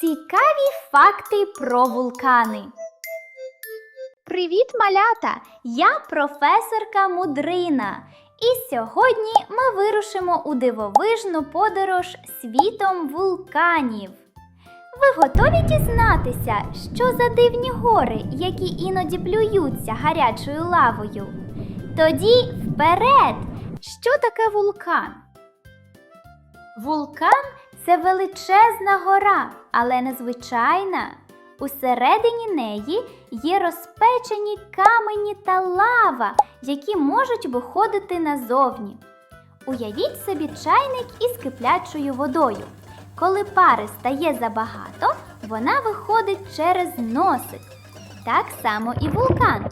Цікаві факти про вулкани. Привіт, малята! Я професорка Мудрина. І сьогодні ми вирушимо у дивовижну подорож світом вулканів. Ви готові дізнатися, що за дивні гори, які іноді плюються гарячою лавою? Тоді вперед! Що таке вулкан? Вулкан це величезна гора, але незвичайна. Усередині неї є розпечені камені та лава, які можуть виходити назовні. Уявіть собі чайник із киплячою водою. Коли пари стає забагато, вона виходить через носик. Так само і вулкан.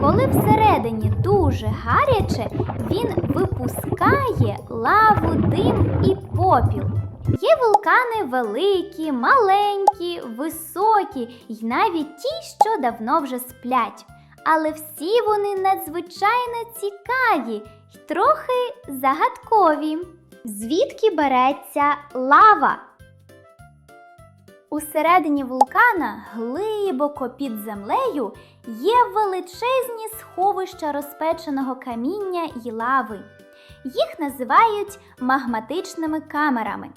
Коли всередині дуже гаряче, він випускає лаву, дим і попіл. Є вулкани великі, маленькі, високі й навіть ті, що давно вже сплять. Але всі вони надзвичайно цікаві й трохи загадкові. Звідки береться лава? Усередині вулкана, глибоко під землею, є величезні сховища розпеченого каміння й лави. Їх називають магматичними камерами.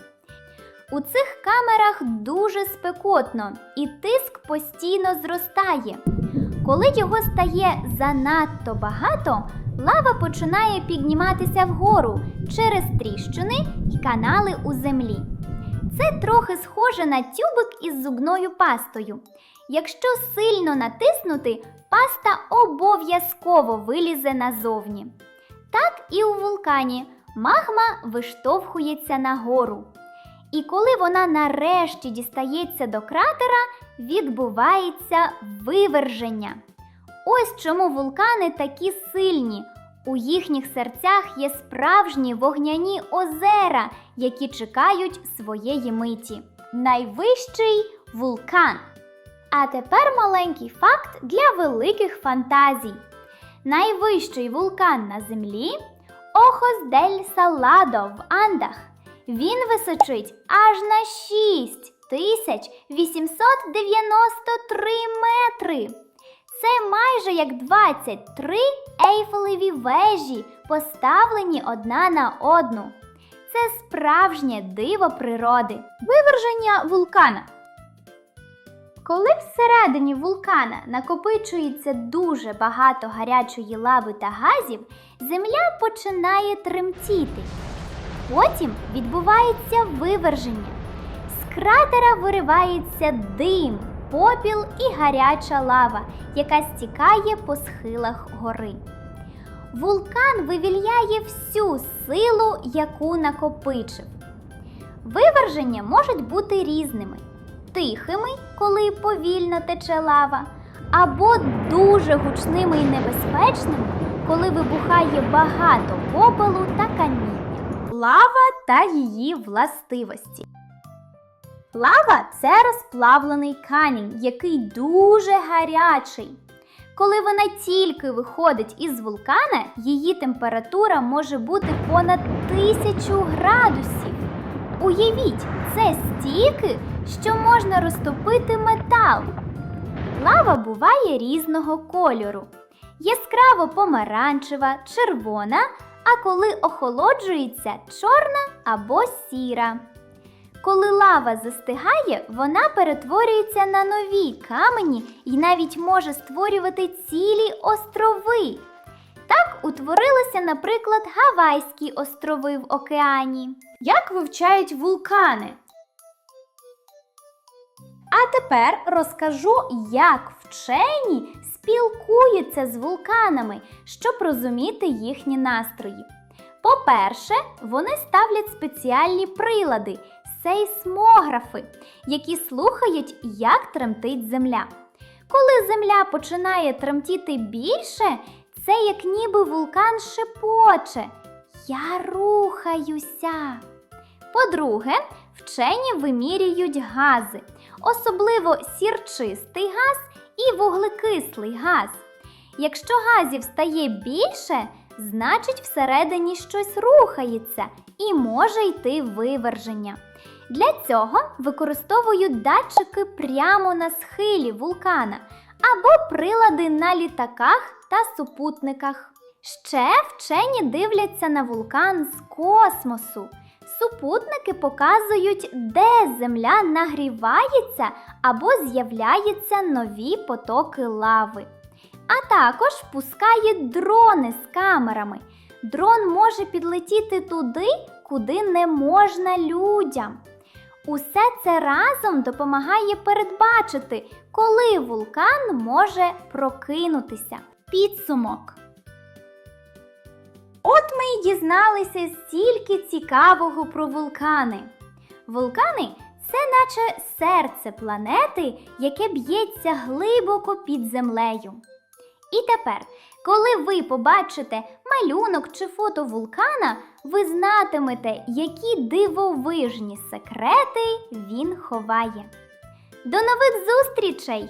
У цих камерах дуже спекотно і тиск постійно зростає. Коли його стає занадто багато, лава починає підніматися вгору через тріщини й канали у землі. Це трохи схоже на тюбик із зубною пастою. Якщо сильно натиснути, паста обов'язково вилізе назовні. Так і у вулкані магма виштовхується нагору. І коли вона нарешті дістається до кратера, відбувається виверження. Ось чому вулкани такі сильні. У їхніх серцях є справжні вогняні озера, які чекають своєї миті. Найвищий вулкан. А тепер маленький факт для великих фантазій. Найвищий вулкан на землі Охос дель Саладо в Андах. Він височить аж на 6893 метри. Це майже як 23 ейфелеві вежі, поставлені одна на одну. Це справжнє диво природи. Виверження вулкана. Коли всередині вулкана накопичується дуже багато гарячої лави та газів, земля починає тремтіти. Потім відбувається виверження. З кратера виривається дим, попіл і гаряча лава, яка стікає по схилах гори. Вулкан вивільняє всю силу, яку накопичив. Виверження можуть бути різними: тихими, коли повільно тече лава, або дуже гучними і небезпечними, коли вибухає багато попелу та каміння. Лава та її властивості. Лава це розплавлений камінь, який дуже гарячий. Коли вона тільки виходить із вулкана, її температура може бути понад тисячу градусів. Уявіть, це стільки, що можна розтопити метал. Лава буває різного кольору: яскраво помаранчева, червона, а коли охолоджується чорна або сіра. Коли лава застигає, вона перетворюється на нові камені і навіть може створювати цілі острови. Так утворилися, наприклад, Гавайські острови в океані. Як вивчають вулкани? А тепер розкажу, як вчені спілкуються з вулканами, щоб розуміти їхні настрої. По-перше, вони ставлять спеціальні прилади сейсмографи, які слухають, як тремтить земля. Коли земля починає тремтіти більше, це як ніби вулкан шепоче. Я рухаюся. По-друге, вчені вимірюють гази, особливо сірчистий газ і вуглекислий газ. Якщо газів стає більше, значить всередині щось рухається і може йти виверження. Для цього використовують датчики прямо на схилі вулкана або прилади на літаках та супутниках. Ще вчені дивляться на вулкан з космосу. Супутники показують, де земля нагрівається або з'являються нові потоки лави. А також пускають дрони з камерами. Дрон може підлетіти туди, куди не можна людям. Усе це разом допомагає передбачити, коли вулкан може прокинутися. Підсумок. От ми й дізналися стільки цікавого про вулкани. Вулкани це наче серце планети, яке б'ється глибоко під землею. І тепер, коли ви побачите малюнок чи фото вулкана, ви знатимете, які дивовижні секрети він ховає. До нових зустрічей!